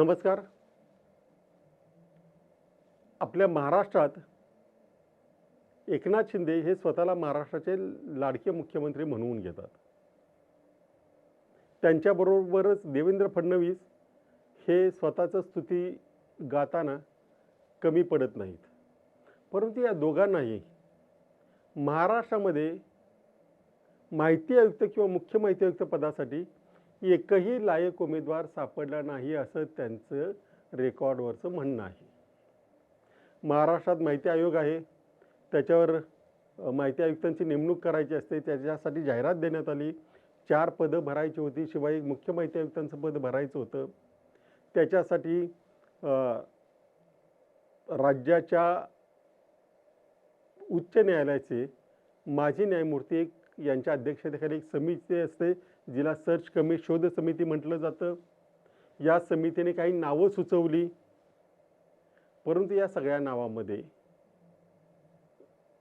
नमस्कार. आपल्या महाराष्ट्रात एकनाथ शिंदे हे स्वतःला महाराष्ट्राचे लाडके मुख्यमंत्री म्हणवून घेतात. त्यांच्याबरोबरच देवेंद्र फडणवीस हे स्वतःचं स्तुती गाताना कमी पडत नाहीत. परंतु या दोघांनाही महाराष्ट्रामध्ये माहिती आयुक्त किंवा मुख्य माहिती आयुक्त पदासाठी एकही लायक उमेदवार सापडला नाही असं त्यांचं रेकॉर्डवरचं म्हणणं आहे. महाराष्ट्रात माहिती आयोग आहे. त्याच्यावर माहिती आयुक्तांची नेमणूक करायची असते. त्याच्यासाठी जाहिरात देण्यात आली. चार पदं भरायची होती. शिवाय मुख्य माहिती आयुक्तांचं पद भरायचं होतं. त्याच्यासाठी राज्याच्या उच्च न्यायालयाचे माजी न्यायमूर्ती एक यांच्या अध्यक्षतेखाली एक समिती असते जिला सर्च कमी शोध समिती म्हटलं जातं. या समितीने काही नावं सुचवली. परंतु या सगळ्या नावामध्ये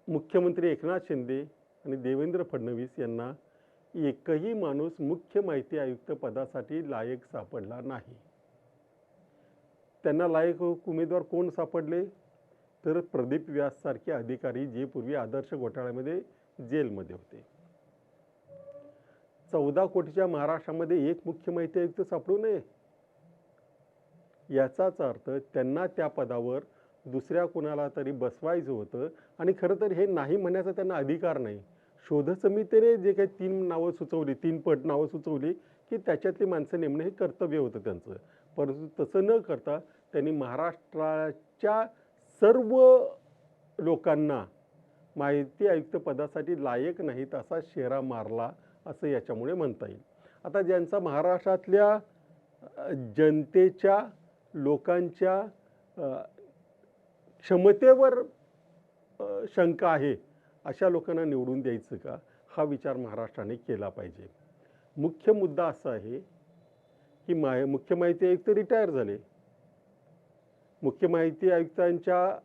मुख्यमंत्री एकनाथ शिंदे आणि देवेंद्र फडणवीस यांना एकही माणूस मुख्य माहिती आयुक्त पदासाठी लायक सापडला नाही. त्यांना लायक उमेदवार कोण सापडले? तर प्रदीप व्याससारखे अधिकारी जे पूर्वी आदर्श घोटाळ्यामध्ये जेलमध्ये होते. चौदा कोटीच्या महाराष्ट्रामध्ये एक मुख्य माहिती आयुक्त सापडू नये. याचाच अर्थ त्यांना त्या पदावर दुसऱ्या कुणाला तरी बसवायचं होतं आणि खरं तर हे नाही म्हणण्याचा त्यांना अधिकार नाही. शोध समितीने जे काही तीन नावं सुचवली तीन पट नावं सुचवली की त्याच्यातली माणसं नेमणं हे कर्तव्य होतं त्यांचं. परंतु तसं न करता त्यांनी महाराष्ट्राच्या सर्व लोकांना माहिती आयुक्त पदासाठी लायक नाहीत असा शेरा मारला असं याच्यामुळे म्हणता येईल. आता ज्यांचा महाराष्ट्रातल्या जनतेच्या लोकांच्या क्षमतेवर शंका आहे अशा लोकांना निवडून द्यायचं का? हा विचार महाराष्ट्राने केला पाहिजे. मुख्य मुद्दा असा आहे की माय मुख्य माहिती आयुक्त रिटायर झाले. मुख्य माहिती आयुक्तांच्या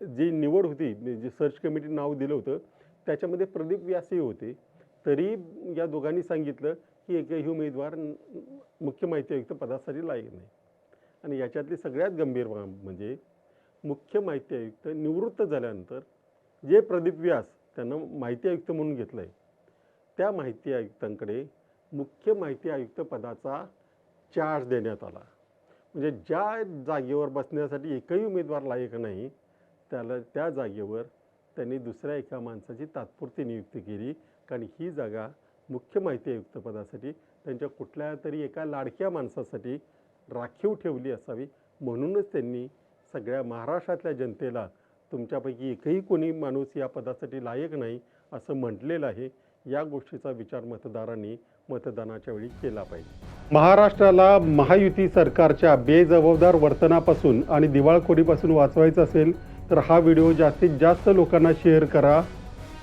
जी निवड होती जे सर्च कमिटी नाव दिलं होतं त्याच्यामध्ये प्रदीप व्यासही होते. तरी या दोघांनी सांगितलं की एकही उमेदवार मुख्य माहिती आयुक्त पदासाठी लायक नाही. आणि याच्यातली सगळ्यात गंभीर बाब म्हणजे मुख्य माहिती आयुक्त निवृत्त झाल्यानंतर जे प्रदीप व्यास त्यांना माहिती आयुक्त म्हणून घेतलं आहे त्या माहिती आयुक्तांकडे मुख्य माहिती आयुक्त पदाचा चार्ज देण्यात आला. म्हणजे ज्या जागेवर बसण्यासाठी एकही उमेदवार लायक नाही त्याला त्या जागेवर त्यांनी दुसऱ्या एका माणसाची तात्पुरती नियुक्ती केली. कारण ही जागा मुख्य माहिती आयुक्तपदासाठी त्यांच्या कुठल्या तरी एका लाडक्या माणसासाठी राखीव ठेवली असावी म्हणूनच त्यांनी सगळ्या महाराष्ट्रातल्या जनतेला तुमच्यापैकी एकही कोणी माणूस या पदासाठी लायक नाही असं म्हटलेलं आहे. या गोष्टीचा विचार मतदारांनी मतदानाच्या वेळी केला पाहिजे. महाराष्ट्राला महायुती सरकारच्या बेजबाबदार वर्तनापासून आणि दिवाळखोरीपासून वाचवायचं असेल तर हा व्हिडिओ जास्तीत जास्त लोकांना शेअर करा.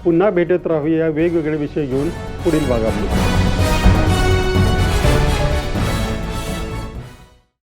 पुन्हा भेटत राहूया वेगवेगळे विषय घेऊन पुढील भागामध्ये.